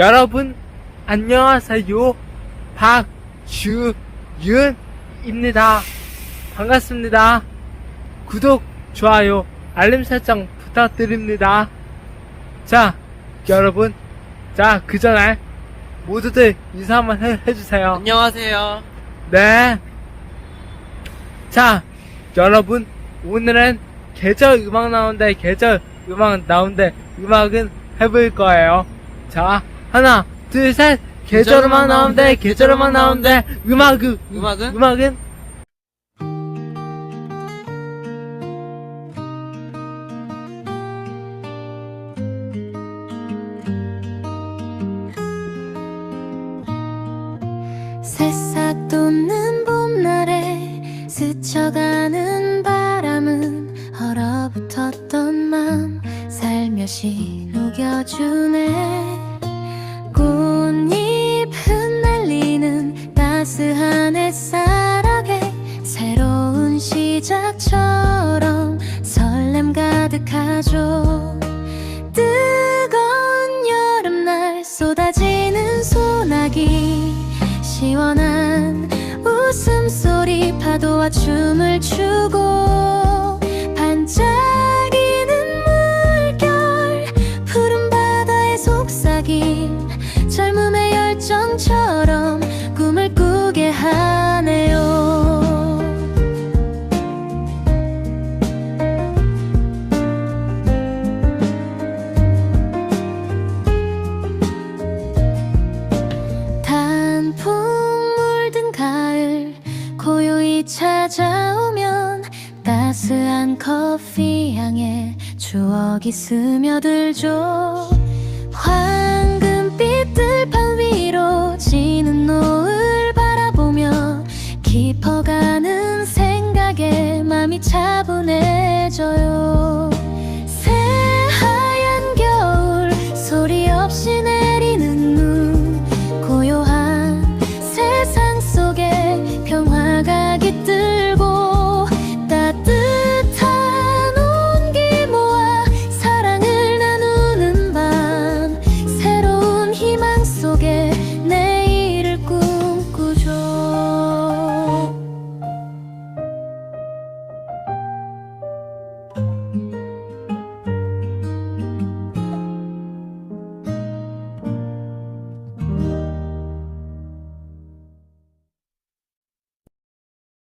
여러분, 안녕하세요. 박주윤입니다. 반갑습니다. 구독, 좋아요, 알림 설정 부탁드립니다. 자, 여러분. 자, 그 전에 모두들 인사 한번 해, 해주세요. 안녕하세요. 네. 자, 여러분, 오늘은 계절 음악 나오는데, 계절 음악 나오는데, 음악은 해볼 거예요. 자, 하나, 둘, 셋. 계절 음악 나오는데, 계절 음악 나오는데, 음악은, 음악은? 음악은? 새싹 돋는 봄날에 스쳐가는 바람은 얼어붙었던 맘 살며시 녹여주네 시작처럼 설렘 가득하죠. 뜨거운 여름날 쏟아지는 소나기 시원한 웃음소리 파도와 춤을 추고 반짝이는 물결 푸른 바다의 속삭임 젊음의 열정처럼 꿈을 꾸게 하 고스한 커피 향에 추억이 스며들죠. 황금빛 들판 위로 지는 노을 바라보며 깊어가는 생각에 맘이 차분해져요.